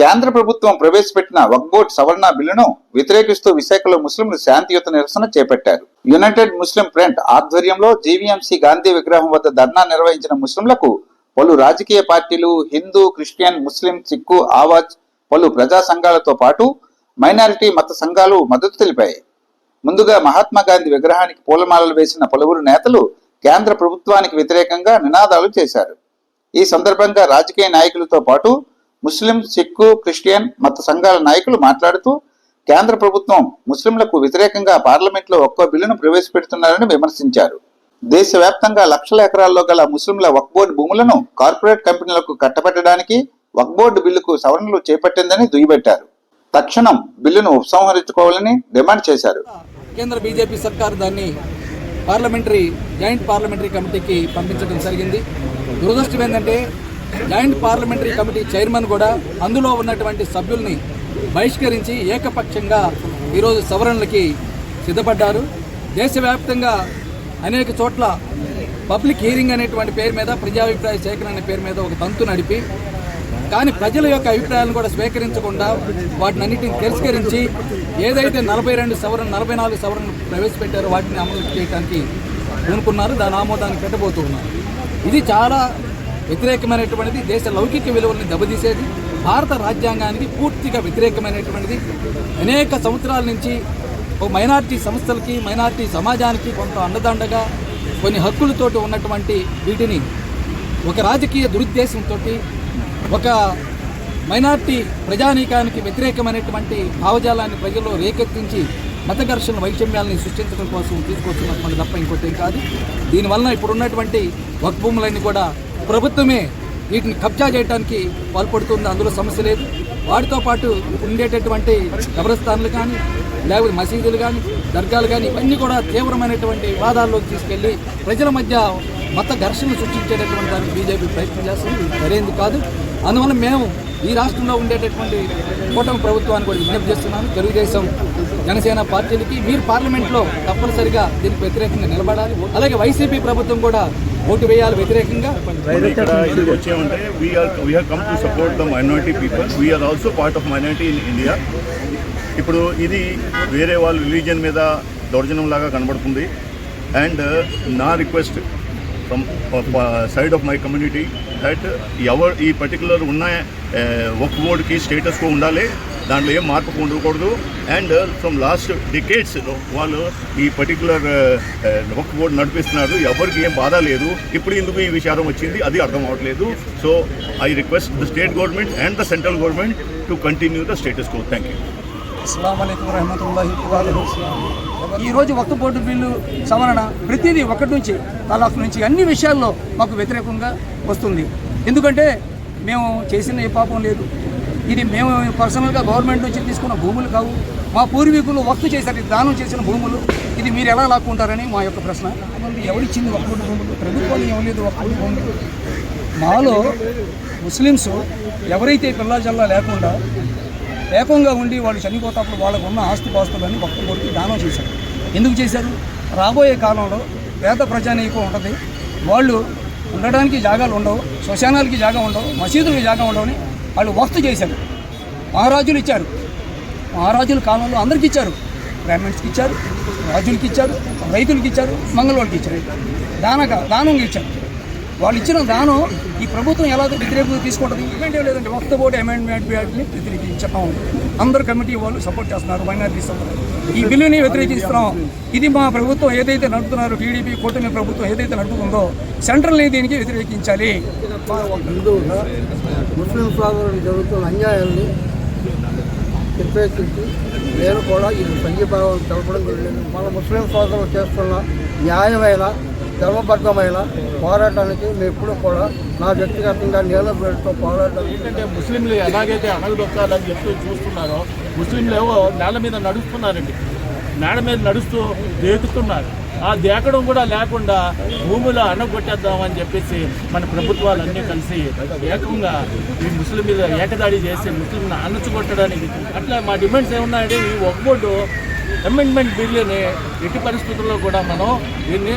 కేంద్ర ప్రభుత్వం ప్రవేశపెట్టిన వక్బోట్ సవరణ బిల్లును వ్యతిరేకిస్తూ విశాఖలో ముస్లింలు శాంతియుత నిరసన చేపట్టారు. యునైటెడ్ ముస్లిం ఫ్రంట్ ఆధ్వర్యంలో జీవీఎంసీ గాంధీ విగ్రహం వద్ద ధర్నా నిర్వహించిన ముస్లింలకు పలు రాజకీయ పార్టీలు హిందూ క్రిస్టియన్ ముస్లిం సిక్కు ఆవాజ్ పలు ప్రజా సంఘాలతో పాటు మైనారిటీ మత సంఘాలు మద్దతు తెలిపాయి. ముందుగా మహాత్మా గాంధీ విగ్రహానికి పూలమాలలు వేసిన పలువురు నేతలు కేంద్ర ప్రభుత్వానికి వ్యతిరేకంగా నినాదాలు చేశారు. ఈ సందర్భంగా రాజకీయ నాయకులతో పాటు ముస్లిం సిక్కు క్రిస్టియన్ మత సంఘాల నాయకులు మాట్లాడుతూ కేంద్ర ప్రభుత్వం ముస్లింలకు వ్యతిరేకంగా పార్లమెంట్లో ఒక్కో బిల్లును ప్రవేశపెడుతున్నారని విమర్శించారు. దేశవ్యాప్తంగా లక్షల ఎకరాల్లో గల ముస్లింల వక్బోర్డ్ భూములను కార్పొరేట్ కంపెనీలకు కట్టబెట్టడానికి వక్బోర్డ్ బిల్లుకు సవరణలు చేపట్టిందని దుయ్యబట్టారు. తక్షణం బిల్లును ఉపసంహరించుకోవాలని డిమాండ్ చేశారు. కేంద్ర బీజేపీ సర్కార్ దాన్ని పార్లమెంటరీ జాయింట్ పార్లమెంటరీ కమిటీకి పంపించడం జరిగింది. దురదృష్టం ఏంటంటే జాయింట్ పార్లమెంటరీ కమిటీ చైర్మన్ కూడా అందులో ఉన్నటువంటి సభ్యుల్ని బహిష్కరించి ఏకపక్షంగా ఈరోజు సవరణలకి సిద్ధపడ్డారు. దేశవ్యాప్తంగా అనేక చోట్ల పబ్లిక్ హీరింగ్ అనేటువంటి పేరు మీద ప్రజాభిప్రాయ సేకరణ అనే పేరు మీద ఒక తంతు నడిపి కానీ ప్రజల యొక్క అభిప్రాయాలను కూడా స్వీకరించకుండా వాటిని అన్నింటిని తిరస్కరించి ఏదైతే నలభై రెండు సవరణ నలభై నాలుగు సవరణ ప్రవేశపెట్టారో వాటిని అమలు చేయడానికి పూనుకున్నారు. దాని ఆమోదాన్ని పెట్టబోతున్నారు ఇది చాలా వ్యతిరేకమైనటువంటిది దేశ లౌకిక విలువల్ని దెబ్బతీసేది భారత రాజ్యాంగానికి పూర్తిగా వ్యతిరేకమైనటువంటిది. అనేక సంవత్సరాల నుంచి ఒక మైనార్టీ సంస్థలకి మైనార్టీ సమాజానికి కొంత అండదండగా కొన్ని హక్కులతోటి ఉన్నటువంటి వీటిని ఒక రాజకీయ దురుద్దేశంతో ఒక మైనార్టీ ప్రజానీకానికి వ్యతిరేకమైనటువంటి భావజాలాన్ని ప్రజల్లో రేకెత్తించి మత ఘర్షణ వైషమ్యాలని సృష్టించడం కోసం తీసుకొచ్చినటువంటి తప్ప ఇంకోటి ఏం కాదు దీనివల్ల ఇప్పుడు ఉన్నటువంటి కూడా ప్రభుత్వమే వీటిని కబ్జా చేయడానికి పాల్పడుతుంది. అందులో సమస్య లేదు. వాటితో పాటు ఉండేటటువంటి కబ్రస్థాన్లు కానీ లేకపోతే మసీదులు కానీ దర్గాలు కానీ ఇవన్నీ కూడా తీవ్రమైనటువంటి వివాదాల్లోకి తీసుకెళ్ళి ప్రజల మధ్య మత ఘర్షణ సృష్టించేటటువంటి దానికి బీజేపీ ప్రయత్నం చేస్తుంది. సరైనది కాదు. అందువల్ల మేము ఈ రాష్ట్రంలో ఉండేటటువంటి కూటమి ప్రభుత్వాన్ని కూడా విజ్ఞప్తి చేస్తున్నాను. తెలుగుదేశం జనసేన పార్టీలకి మీరు పార్లమెంట్లో తప్పనిసరిగా దీనికి వ్యతిరేకంగా నిలబడాలి. అలాగే వైసీపీ ప్రభుత్వం కూడా ఓటు వేయాలి వ్యతిరేకంగా? వచ్చామంటే we are come to support the minority people we are also part of minority in India ఇప్పుడు ఇది వేరే వాళ్ళ రిలీజియన్ మీద దౌర్జన్యం లాగా కనబడుతుంది. అండ్ నా request from side of my community that ఎవరు ఈ పర్టికులర్ ఉన్న ఒక బోర్డ్కి స్టేటస్కో ఉండాలి. దాంట్లో ఏం మార్పు ఉండకూడదు. అండ్ ఫ్రమ్ లాస్ట్ డికేట్స్ వాళ్ళు ఈ పర్టికులర్ వక్ బోర్డు నడిపిస్తున్నారు. ఎవరికి ఏం బాధ లేదు. ఇప్పుడు ఎందుకు ఈ విచారం వచ్చింది? అది అర్థం అవ్వట్లేదు. So I request the state government and the central government to continue the status quo thank you అస్సలం రహమతుల్లాహి ఈరోజు వక్త బోర్డు బిల్లు సవరణ ప్రతిదీ ఒకటి నుంచి తలాఫ్ నుంచి అన్ని విషయాల్లో మాకు వ్యతిరేకంగా వస్తుంది. ఎందుకంటే మేము చేసిన ఏ పాపం లేదు. ఇది మేము పర్సనల్గా గవర్నమెంట్ నుంచి తీసుకున్న భూములు కావు. మా పూర్వీకులు వక్తు చేశారు దానం చేసిన భూములు. ఇది మీరు ఎలా లాక్కుంటారని మా యొక్క ప్రశ్న. ఎవరిచ్చింది వక్ఫ్ భూములు? ప్రభుత్వాలు ఇవ్వలేదు వక్ఫ్ భూములు. మాలో ముస్లిమ్స్ ఎవరైతే పిల్లా జల్లా లేకుండా ఏకంగా ఉండి వాళ్ళు చనిపోతప్పుడు వాళ్ళకు ఉన్న ఆస్తి పాస్తులన్నీ ఒక్క కొడుకు దానం చేశారు. ఎందుకు చేశారు? రాబోయే కాలంలో పేద ప్రజానీకం ఉంటుంది. వాళ్ళు ఉండడానికి జాగాలు ఉండవు శ్మశానాలకి జాగా ఉండవు మసీదులకి జాగా ఉండవని వాళ్ళు వస్తు చేశారు. మహారాజులు ఇచ్చారు. మహారాజుల కాలంలో అందరికి ఇచ్చారు. బ్రాహ్మణ్స్కి ఇచ్చారు రాజులకి ఇచ్చారు రైతులకి ఇచ్చారు మంగళవాడికి ఇచ్చారు. దానక దానంగా ఇచ్చారు. వాళ్ళు ఇచ్చిన దానం ఈ ప్రభుత్వం ఎలా వ్యతిరేకంగా తీసుకుంటుంది? ఇవేంటి లేదంటే వక్త బోర్డు అమెండ్మెంట్ బిల్ని వ్యతిరేకించడం అందరు కమిటీ వాళ్ళు సపోర్ట్ చేస్తున్నారు మైనారిటీ సపోర్ట్ ఈ బిల్లుని వ్యతిరేకిస్తున్నాం. ఇది మా ప్రభుత్వం ఏదైతే నడుపుతున్నారో టీడీపీ కూటమి ప్రభుత్వం ఏదైతే నడుపుతుందో సెంట్రల్ని దీనికి వ్యతిరేకించాలి. ముస్లిం సోదరులకు జరుగుతున్న అన్యాయాన్ని వ్యతిరేకించి నేను కూడా ఇది సంఘీభావం తెలపడం జరిగింది. మన ముస్లిం సోదరులు చేస్తున్న న్యాయమైన ధర్మబద్ధమైన పోరాటానికి మేము ఎప్పుడూ కూడా నా వ్యక్తిగతంగా నీళ్ళ పేరుతో పోరాటానికి ఎందుకంటే ముస్లింలు ఎలాగైతే అణగదొక్కాలని చెప్పి చూస్తున్నారో ముస్లింలు ఏవో నేల మీద నడుస్తున్నారండి. నేల మీద నడుస్తూ దేకుతున్నారు ఆ దేకడం కూడా లేకుండా భూములు అణగొట్టేద్దామని చెప్పేసి మన ప్రభుత్వాలన్నీ కలిసి ఏకంగా ఈ ముస్లిం మీద ఏకదాడి చేసి ముస్లింను అణచుకొట్టడానికి అట్లా మా డిమాండ్స్ ఏమున్నాయంటే ఈ ఒక అమెండ్మెంట్ బిల్లుని ఎట్టి పరిస్థితుల్లో కూడా మనం దీన్ని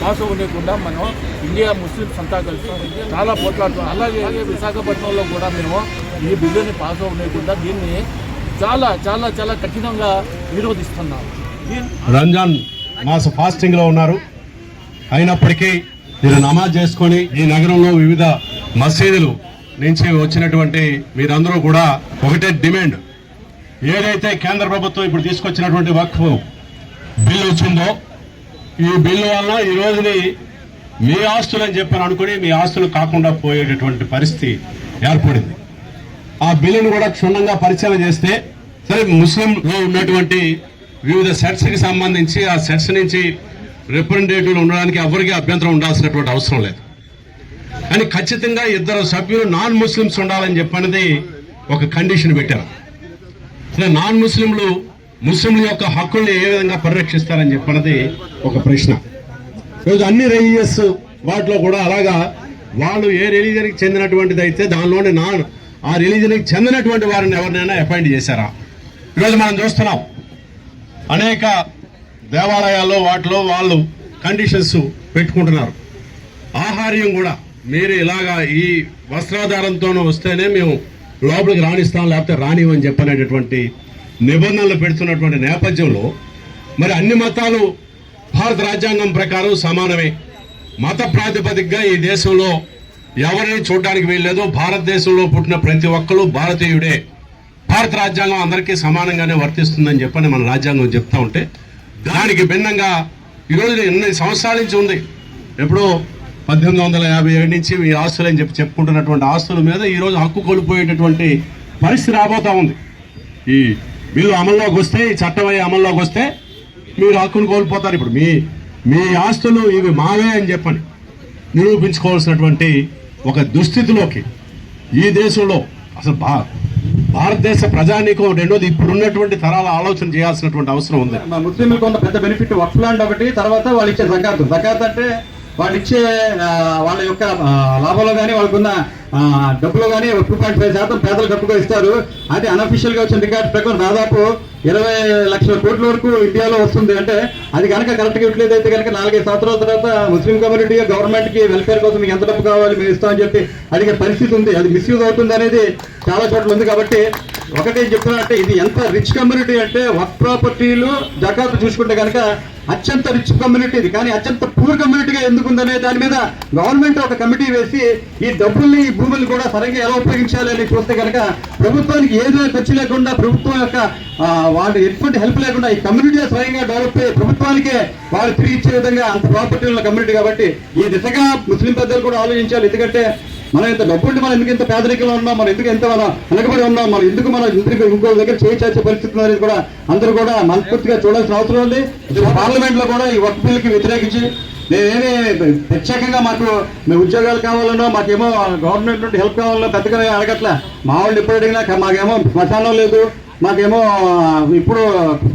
పాస్ అవ్వకుండా మనం ఇండియా ముస్లిమ్స్ అంతా కలిసి చాలా పోట్లాడుతున్నాం అలాగే విశాఖపట్నంలో కూడా మేము ఈ బిల్లుని పాస్ అవ్వకుండా దీన్ని చాలా చాలా చాలా కఠినంగా విరోధిస్తున్నాం. రంజాన్ మాస ఫాస్టింగ్లో ఉన్నారు. అయినప్పటికీ మీరు నమాజ్ చేసుకొని ఈ నగరంలో వివిధ మసీదులు నుంచి వచ్చినటువంటి మీరందరూ కూడా ఒకటే డిమాండ్. ఏదైతే కేంద్ర ప్రభుత్వం ఇప్పుడు తీసుకొచ్చినటువంటి వక్ఫ్ బిల్లు వచ్చిందో ఈ బిల్లు వల్ల ఈ రోజుని మీ ఆస్తులు అని చెప్పని అనుకుని మీ ఆస్తులు కాకుండా పోయేటటువంటి పరిస్థితి ఏర్పడింది. ఆ బిల్లును కూడా క్షుణ్ణంగా పరిచయం చేస్తే సరే ముస్లింలో ఉన్నటువంటి వివిధ సెట్స్కి సంబంధించి ఆ సెట్స్ నుంచి రిప్రజెంటేటివ్లు ఉండడానికి ఎవరికి అభ్యంతరం ఉండాల్సినటువంటి అవసరం లేదు. కానీ ఖచ్చితంగా ఇద్దరు సభ్యులు నాన్ ముస్లిమ్స్ ఉండాలని చెప్పనేది ఒక కండిషన్ పెట్టారు. నాన్ ముస్లింలు ముస్లింల యొక్క హక్కుల్ని ఏ విధంగా పరిరక్షిస్తారని చెప్పన్నది ఒక ప్రశ్న. ఈరోజు అన్ని రిలీజియస్ వాటిలో కూడా అలాగా వాళ్ళు ఏ రిలీజన్కి చెందినటువంటిది అయితే దానిలోని నాన్ ఆ రిలీజన్కి చెందినటువంటి వారిని ఎవరినైనా అపాయింట్ చేశారా? ఈరోజు మనం చూస్తున్నాం. అనేక దేవాలయాల్లో వాటిలో వాళ్ళు కండిషన్స్ పెట్టుకుంటున్నారు. ఆహార్యం కూడా. మీరు ఇలాగా ఈ వస్త్రాధారంతోనూ వస్తేనే మేము లోపలికి రాణిస్తాం లేకపోతే రానివని చెప్పనేటటువంటి నిబంధనలు పెడుతున్నటువంటి నేపథ్యంలో మరి అన్ని మతాలు భారత రాజ్యాంగం ప్రకారం సమానమే. మత ప్రాతిపదికగా ఈ దేశంలో ఎవరిని చూడడానికి వీల్లేదు. భారతదేశంలో పుట్టిన ప్రతి ఒక్కరు భారతీయుడే. భారత రాజ్యాంగం అందరికీ సమానంగానే వర్తిస్తుందని చెప్పని మన రాజ్యాంగం చెప్తా ఉంటే దానికి భిన్నంగా ఈరోజు ఎన్ని సంవత్సరాల నుంచి ఉంది. ఎప్పుడో పద్దెనిమిది వందల యాభై ఏడు నుంచి ఈ ఆస్తులు అని చెప్పి చెప్పుకుంటున్నటువంటి ఆస్తుల మీద ఈరోజు హక్కు కోల్పోయేటటువంటి పరిస్థితి రాబోతా ఉంది. ఈ బిల్లు అమల్లోకి వస్తే ఈ చట్టం అయ్యి అమల్లోకి వస్తే మీరు హక్కును కోల్పోతారు. ఇప్పుడు మీ మీ ఆస్తులు ఇవి మావే అని చెప్పని నిరూపించుకోవాల్సినటువంటి ఒక దుస్థితిలోకి ఈ దేశంలో అసలు బా భారతదేశ ప్రజానీకం రెండోది ఇప్పుడున్నటువంటి తరాల ఆలోచన చేయాల్సినటువంటి అవసరం ఉంది. ముస్లింలకు ఉన్న పెద్ద బెనిఫిట్ వర్క్ ల్యాండ్ ఒకటి తర్వాత వాళ్ళు ఇచ్చే జకాత్. జకాత్ అంటే వాళ్ళు ఇచ్చే వాళ్ళ యొక్క లాభంలో కానీ వాళ్ళకున్న డబ్బులో కానీ టూ పాయింట్ ఫైవ్ శాతం పేదలకు డబ్బుగా ఇస్తారు. అది అన్అఫీషియల్గా వచ్చిన రికార్డ్ ప్రకారం దాదాపు ఇరవై లక్షల కోట్ల వరకు ఇండియాలో వస్తుంది అంటే అది కనుక కరెక్ట్గా ఇవ్వట్లేదు అయితే కనుక నాలుగైదు సంవత్సరాల తర్వాత ముస్లిం కమ్యూనిటీ గవర్నమెంట్కి వెల్ఫేర్ కోసం మీకు ఎంత డబ్బు కావాలి మేము ఇస్తామని చెప్పి అడిగే పరిస్థితి ఉంది. అది మిస్యూజ్ అవుతుంది అనేది చాలా చోట్ల ఉంది కాబట్టి ఒకటి చెప్తున్నా అంటే ఇది ఎంత రిచ్ కమ్యూనిటీ అంటే వర్క్ ప్రాపర్టీలు జకాత్ చూసుకుంటే కనుక అత్యంత రిచ్ కమ్యూనిటీ ఇది. కానీ అత్యంత పూర్ కమ్యూనిటీగా ఎందుకు ఉందనే దాని మీద గవర్నమెంట్ ఒక కమిటీ వేసి ఈ డబ్బుల్ని ఈ భూముల్ని కూడా సరిగ్గా ఎలా ఉపయోగించాలి అని చూస్తే కనుక ప్రభుత్వానికి ఏదో ఖర్చు లేకుండా ప్రభుత్వం యొక్క వాళ్ళు ఎటువంటి హెల్ప్ లేకుండా ఈ కమ్యూనిటీ స్వయంగా డెవలప్ అయ్యి ప్రభుత్వానికే వాళ్ళు తిరిగి ఇచ్చే విధంగా అంత ప్రాపర్టీ ఉన్న కమ్యూనిటీ కాబట్టి ఈ దిశగా ముస్లిం పెద్దలు కూడా ఆలోచించాలి. ఎందుకంటే మనం ఇంత డబ్బుంటే మనం ఎందుకు ఇంత పేదరికంలో ఉన్నాం మనం ఎందుకు ఎంత మనం వెనకబడి ఉన్నాం మనం ఎందుకు మనం ఇంటికి ఇంకో దగ్గర చేయించే పరిస్థితి అనేది కూడా అందరూ కూడా మనస్ఫూర్తిగా చూడాల్సిన అవసరం ఉంది. పార్లమెంట్లో కూడా ఈ వర్క్ బిల్కి వ్యతిరేకించి నేనేమి ప్రత్యేకంగా మాకు మేము ఉద్యోగాలు కావాలనో మాకేమో గవర్నమెంట్ నుండి హెల్ప్ కావాలనో పెద్దగా అడగట్లే. మా వాళ్ళు ఎప్పుడు అడిగినా మాకేమో శ్మశానం లేదు మాకేమో ఇప్పుడు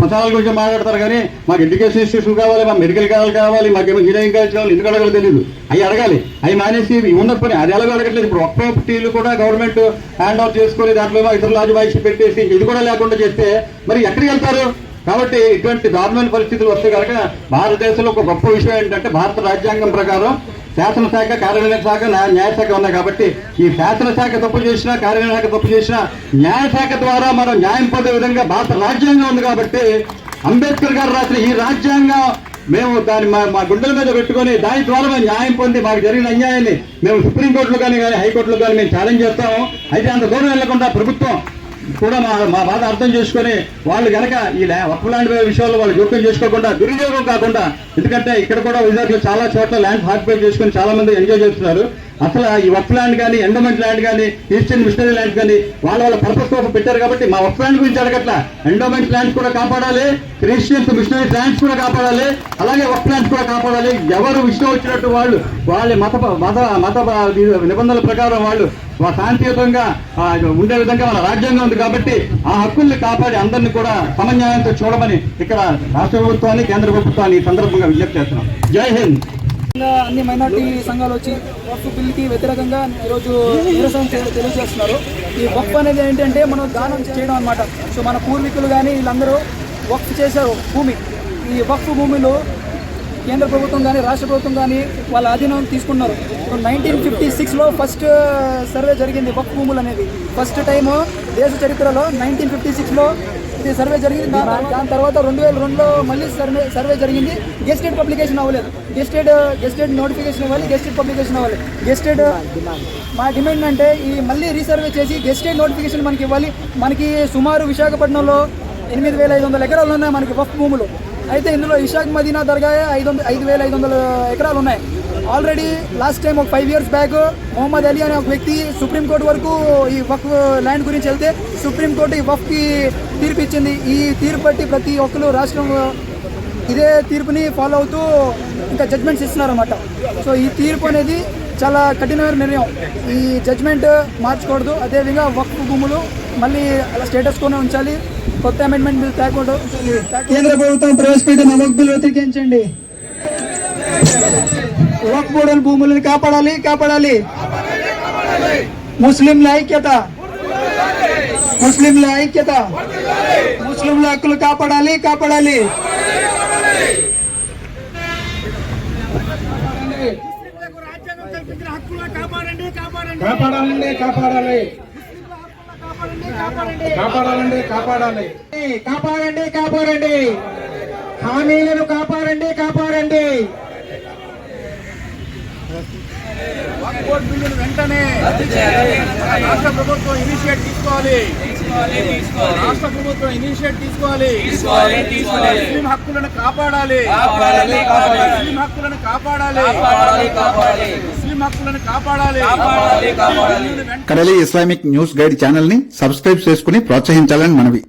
మసాలాల గురించి మాట్లాడతారు కానీ మాకు ఎడ్యుకేషన్ ఇన్స్టిట్యూషన్ కావాలి మా మెడికల్ కావాలి కావాలి మాకేమో ఇంజనీరింగ్ కాలేజ్ కావాలి ఎందుకు అడగాలో తెలియదు అవి అడగాలి. అవి మానేసి ఉన్నప్పుడు ఉన్న పని. అది ఎలాగో అడగట్లేదు. ఇప్పుడు ఒక్క టీలు కూడా గవర్నమెంట్ హ్యాండ్ ఓవర్ చేసుకొని దాంట్లో ఇతర లాజుబాయిషి పెట్టేసి ఇది కూడా లేకుండా చేస్తే మరి ఎక్కడికి వెళ్తారు? కాబట్టి ఇటువంటి దారుణమైన పరిస్థితులు వస్తే కనుక భారతదేశంలో ఒక గొప్ప విషయం ఏంటంటే భారత రాజ్యాంగం ప్రకారం శాసనశాఖ కార్యాలయ శాఖ న్యాయశాఖ ఉన్నాయి కాబట్టి ఈ శాసనశాఖ తప్పు చేసినా కార్యాలయ శాఖ తప్పు చేసినా న్యాయశాఖ ద్వారా మనం న్యాయం పొందే విధంగా భారత రాజ్యాంగం ఉంది కాబట్టి అంబేద్కర్ గారు రాసిన ఈ రాజ్యాంగం మేము దాన్ని మా మా గుండెల మీద పెట్టుకొని దాని ద్వారా మేము న్యాయం పొంది మాకు జరిగిన అన్యాయాన్ని మేము సుప్రీంకోర్టులో కానీ కానీ హైకోర్టులో కానీ మేము ఛాలెంజ్ చేస్తాము. అయితే అంత దూరం వెళ్ళకుండా ప్రభుత్వం కూడా మా మా బాధ అర్థం చేసుకొని వాళ్ళు గనక ఈ ల్యా- ల్యాండ్ విషయంలో వాళ్ళు జోక్యం చేసుకోకుండా దుర్వినియోగం కాకుండా ఎందుకంటే ఇక్కడ కూడా విజాగ్లో చాలా చోట్ల ల్యాండ్ ఆక్యుపై చేసుకొని చాలా మంది ఎంజాయ్ చేస్తున్నారు. అసలు ఈ వక్ఫ్ ల్యాండ్ కానీ ఎండోమెంట్ ల్యాండ్ కానీ ఈస్టర్న్ మిషనరీ ల్యాండ్ కానీ వాళ్ళ వాళ్ళ పర్పస్ కోసం పెట్టారు కాబట్టి మా వక్ఫ్ ల్యాండ్ గురించి అడగట్లా. ఎండోమెంట్ ల్యాండ్స్ కూడా కాపాడాలి క్రిస్టియన్స్ మిషనరీ ల్యాండ్స్ కూడా కాపాడాలి అలాగే వక్ఫ్ ల్యాండ్స్ కూడా కాపాడాలి. ఎవరు ఇష్టం వచ్చినట్టు వాళ్ళు వాళ్ళ మత మత మత నిబంధనల ప్రకారం వాళ్ళు శాంతియుతంగా ఉండే విధంగా మన రాజ్యాంగం ఉంది కాబట్టి ఆ హక్కుల్ని కాపాడి అందరినీ కూడా సమన్యాయంతో చూడమని ఇక్కడ రాష్ట్ర ప్రభుత్వాన్ని కేంద్ర ప్రభుత్వాన్ని ఈ సందర్భంగా విజ్ఞప్తి చేస్తున్నాం. జై హింద్! అన్ని మైనార్టీ సంఘాలు వచ్చి వక్ఫ్ బిల్కి వ్యతిరేకంగా ఈరోజు నిరసన తెలియజేస్తున్నారు. ఈ వక్ఫ్ అనేది ఏంటంటే మనం దానం చేయడం అనమాట సో మన పూర్వీకులు కానీ వీళ్ళందరూ వక్ఫ్ చేశారు భూమి. ఈ వక్ఫ్ భూమిలో కేంద్ర ప్రభుత్వం కానీ రాష్ట్ర ప్రభుత్వం కానీ వాళ్ళ అధీనం తీసుకున్నారు. నైన్టీన్ ఫిఫ్టీ సిక్స్లో ఫస్ట్ సర్వే జరిగింది వక్ఫ్ భూములు అనేది. ఫస్ట్ టైం దేశ చరిత్రలో నైన్టీన్ ఫిఫ్టీ సిక్స్లో ఇది సర్వే జరిగింది. దాని తర్వాత రెండు వేల రెండులో మళ్ళీ సర్వే సర్వే జరిగింది. గెస్టెడ్ పబ్లికేషన్ అవ్వలేదు. గెస్టెడ్ గెస్టెడ్ నోటిఫికేషన్ ఇవ్వాలి గెస్టెడ్ పబ్లికేషన్ అవ్వాలి. గెస్టెడ్ మా డిమాండ్ అంటే ఈ మళ్ళీ రీసర్వే చేసి గెస్టెడ్ నోటిఫికేషన్ మనకి ఇవ్వాలి. మనకి సుమారు విశాఖపట్నంలో ఎనిమిది వేల ఐదు వందల ఎకరాలు ఉన్నాయి మనకి వఫ్ భూములు. అయితే ఇందులో ఇషాక్ మదీనా దర్గా ఐదు వందల ఐదు వేల ఐదు వందల ఎకరాలు ఉన్నాయి. ఆల్రెడీ లాస్ట్ టైం ఒక five years back Mohammed Ali అనే ఒక వ్యక్తి సుప్రీంకోర్టు వరకు ఈ వఫ్ ల్యాండ్ గురించి వెళ్తే సుప్రీంకోర్టు ఈ వఫ్కి తీర్పు ఇచ్చింది. ఈ తీర్పు బట్టి ప్రతి ఒక్కరు రాష్ట్రం ఇదే తీర్పుని ఫాలో అవుతూ ఇంకా జడ్జ్మెంట్స్ ఇస్తున్నారన్నమాట. సో ఈ తీర్పు అనేది చాలా కఠినమైన నిర్ణయం. ఈ జడ్జ్మెంట్ మార్చకూడదు. అదేవిధంగా వక్ఫ్ భూములు మళ్ళీ అలా స్టేటస్ కూడా ఉంచాలి. కొత్త అమెండ్మెంట్ బిల్ తేకూడదు. కేంద్ర ప్రభుత్వం ప్రవేశపెట్టిన వక్ బిల్ వ్యతిరేకించండి. బోర్డుల భూములను కాపాడాలి కాపాడాలి. ముస్లింల ఐక్యత. ముస్లింల ఐక్యత. ముస్లింల హక్కులు కాపాడాలి కాపాడాలి. కాపాడాలండి కాపాడాలి. కాపాడాలండి కాపాడాలి. కాపాడండి కాపాడండి. హామీలను కాపాడండి కాపాడండి. బిల్లును వెంటనే రాష్ట్ర ప్రభుత్వం ఇనిషియేట్ తీసుకోవాలి. రాష్ట్ర ప్రభుత్వం ఇనిషియేట్ తీసుకోవాలి. ముస్లిం హక్కులను కాపాడాలి. ముస్లిం హక్కులను కాపాడాలి. ముస్లిం హక్కులను కాపాడాలి. కడలి ఇస్లామిక్ న్యూస్ గైడ్ ఛానల్ని సబ్స్క్రైబ్ చేసుకుని ప్రోత్సహించాలని మనవి.